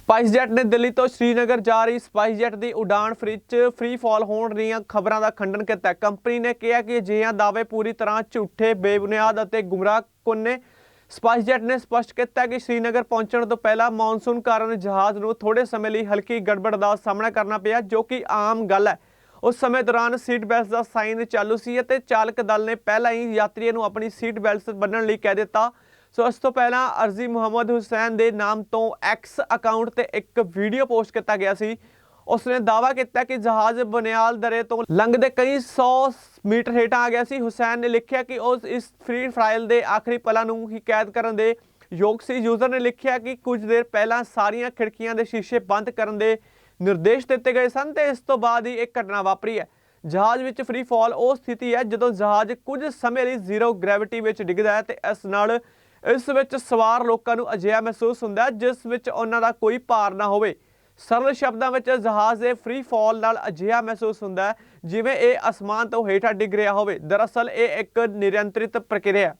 Spice jet ਨੇ ਦਿੱਲੀ ਤੋਂ ਸ਼੍ਰੀਨਗਰ ਜਾ ਰਹੀ ਸਪਾਈਸ ਜੈਟ ਦੀ ਉਡਾਨ ਫ੍ਰੀ ਚ ਫ੍ਰੀ ਫਾਲ ਹੋਣ ਦੀਆਂ ਖਬਰਾਂ ਦਾ ਖੰਡਨ ਕੀਤਾ। ਕੰਪਨੀ ਨੇ ਕਿਹਾ ਕਿ ਅਜਿਹੇ ਦਾਅਵੇ ਪੂਰੀ ਤਰ੍ਹਾਂ ਝੂਠੇ, ਬੇਬੁਨਿਆਦ ਅਤੇ ਗੁੰਮਰਾਹਕੁਨ ਨੇ? ਸਪਾਈਸ ਜੈਟ ਨੇ ਸਪਸ਼ਟ ਕੀਤਾ ਕਿ ਸ਼੍ਰੀਨਗਰ ਪਹੁੰਚਣ ਤੋਂ ਪਹਿਲਾਂ ਮੌਨਸੂਨ ਕਾਰਨ ਜਹਾਜ਼ ਨੂੰ ਥੋੜੇ ਸਮੇਂ ਲਈ ਹਲਕੀ ਗੜਬੜ ਦਾ ਸਾਹਮਣਾ ਕਰਨਾ ਪਿਆ, ਜੋ ਕਿ ਆਮ ਗੱਲ ਹੈ। ਉਸ ਸਮੇਂ ਦੌਰਾਨ ਸੀਟ ਬੈਲਟ ਦਾ ਸਾਈਨ ਚਾਲੂ ਸੀ ਅਤੇ ਚਾਲਕ ਦਲ ਨੇ ਪਹਿਲਾਂ ਹੀ ਯਾਤਰੀਆਂ ਨੂੰ ਆਪਣੀ ਸੀਟ ਬੈਲਟਸ ਬੰਨਣ ਲਈ ਕਹਿ ਦਿੱਤਾ। ਸੋ ਇਸ ਤੋਂ ਪਹਿਲਾਂ ਅਰਜ਼ੀ ਮੁਹੰਮਦ ਹੁਸੈਨ ਦੇ ਨਾਮ ਤੋਂ ਐਕਸ ਅਕਾਊਂਟ ਤੇ ਇੱਕ ਵੀਡੀਓ ਪੋਸਟ ਕੀਤਾ ਗਿਆ ਸੀ। ਉਸ ਨੇ ਦਾਅਵਾ ਕੀਤਾ ਕਿ ਜਹਾਜ਼ ਬਨਿਆਲ ਦਰੇ ਤੋਂ ਲੰਘਦੇ ਕਈ 100 ਮੀਟਰ ਹੇਠਾਂ ਆ ਗਿਆ ਸੀ। ਹੁਸੈਨ ਨੇ ਲਿਖਿਆ ਕਿ ਉਸ ਇਸ ਫ੍ਰੀ ਫਾਈਲ ਦੇ ਆਖਰੀ ਪਲਾਂ ਨੂੰ ਹੀ ਕੈਦ ਕਰਨ ਦੇ ਯੋਗ ਸੀ। ਯੂਜ਼ਰ ਨੇ ਲਿਖਿਆ ਕਿ ਕੁਝ ਦੇਰ ਪਹਿਲਾਂ ਸਾਰੀਆਂ ਖਿੜਕੀਆਂ ਦੇ ਸ਼ੀਸ਼ੇ ਬੰਦ ਕਰਨ ਦੇ ਨਿਰਦੇਸ਼ ਦਿੱਤੇ ਗਏ ਸਨ ਤੇ ਇਸ ਤੋਂ ਬਾਅਦ ਹੀ ਇੱਕ ਘਟਨਾ ਵਾਪਰੀ ਹੈ। ਜਹਾਜ਼ ਵਿੱਚ ਫ੍ਰੀ ਫਾਲ ਉਹ ਸਥਿਤੀ ਹੈ ਜਦੋਂ ਜਹਾਜ਼ ਕੁਝ ਸਮੇਂ ਲਈ ਜ਼ੀਰੋ ਗ੍ਰੈਵਿਟੀ ਵਿੱਚ ਡਿੱਗਦਾ ਹੈ ਤੇ ਇਸ ਨਾਲ ਇਸ ਵਿੱਚ ਸਵਾਰ ਲੋਕਾਂ ਨੂੰ ਅਜਿਹਾ ਮਹਿਸੂਸ ਹੁੰਦਾ ਹੈ ਜਿਸ ਵਿੱਚ ਉਹਨਾਂ ਦਾ ਕੋਈ ਭਾਰ ਨਾ ਹੋਵੇ। ਸਰਲ ਸ਼ਬਦਾਂ ਵਿੱਚ ਜਹਾਜ਼ ਦੇ ਫ੍ਰੀ ਫਾਲ ਨਾਲ ਅਜਿਹਾ ਮਹਿਸੂਸ ਹੁੰਦਾ ਹੈ ਜਿਵੇਂ ਇਹ ਅਸਮਾਨ ਤੋਂ ਹੇਠਾਂ ਡਿੱਗ ਰਿਹਾ ਹੋਵੇ। ਦਰਅਸਲ ਇਹ ਇੱਕ ਨਿਰੰਤਰਿਤ ਪ੍ਰਕਿਰਿਆ